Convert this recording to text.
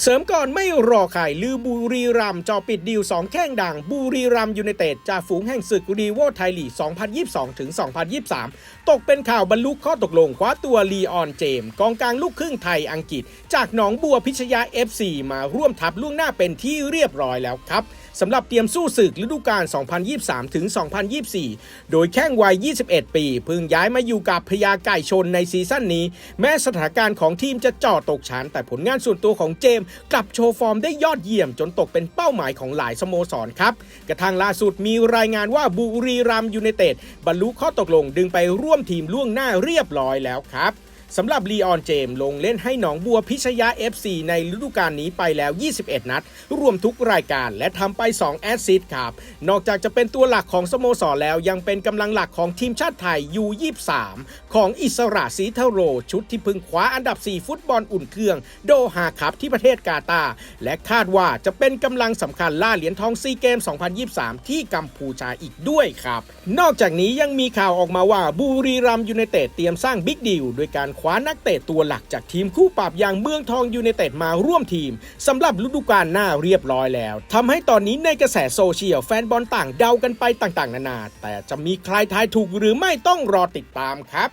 เสริมก่อนไม่รอใครลือบุรีรัมจอปิดดีล2แข้งดัง บุรีรัมยูไนเต็ดจ่าฝูงแห่งศึกรีโวไทยลีก 2022ถึง2023 ตกเป็นข่าวบรรลุข้อตกลงคว้าตัวลีออนเจม กองกลางลูกครึ่งไทยอังกฤษ จากหนองบัวพิชยา FC มาร่วมทัพล่วงหน้าเป็นที่เรียบร้อยแล้วครับสำหรับเตรียมสู้ศึกฤดูกาล 2023 ถึง 2024 โดยแข้งวัย 21 ปีเพิ่งย้ายมาอยู่กับพญาไก่ชนในซีซั่นนี้ แม้สถานการณ์ของทีมจะจ่อตกชั้นแต่ผลงานส่วนตัวของเจมมกลับโชว์ฟอร์มได้ยอดเยี่ยม จนตกเป็นเป้าหมายของหลายสโมสรครับ กระทั่งล่าสุดมีรายงานว่าบุรีรัมย์ยูไนเต็ดบรรลุข้อตกลงดึงไปร่วมทีมล่วงหน้าเรียบร้อยแล้วครับ สำหรับลีออนเจมส์ลงเล่นให้หนองบัวพิชยา FC ในฤดูกาลนี้ไปแล้ว 21 นัด รวมทุกรายการและทำไป 2 แอสซิสต์ครับ นอกจากจะเป็นตัวหลักของสโมสรแล้วยังเป็นกำลังหลักของทีมชาติไทย U23 ของอิสระสีเทโร ชุดที่พึงคว้าอันดับ 4 ฟุตบอลอุ่นเครื่อง โดฮาคัพที่ประเทศกาตาร์และคาดว่าจะเป็นกำลังสำคัญล่าเหรียญทองซีเกม 2023 ที่กัมพูชาอีกด้วยครับ นอกจากนี้ยังมีข่าวออกมาว่าบุรีรัมย์ยูไนเต็ดเตรียมสร้างบิ๊กดีลโดยการคว้านักเตะตัวหลักจากทีมคู่ปรับอย่างเมืองทองยูไนเต็ดมาร่วมทีมสำหรับฤดูกาลหน้าเรียบร้อยแล้วทำให้ตอนนี้ในกระแสโซเชียลแฟนบอลต่างเดากันไปต่างๆ นานา แต่จะมีใครทายถูกหรือไม่ต้องรอติดตามครับ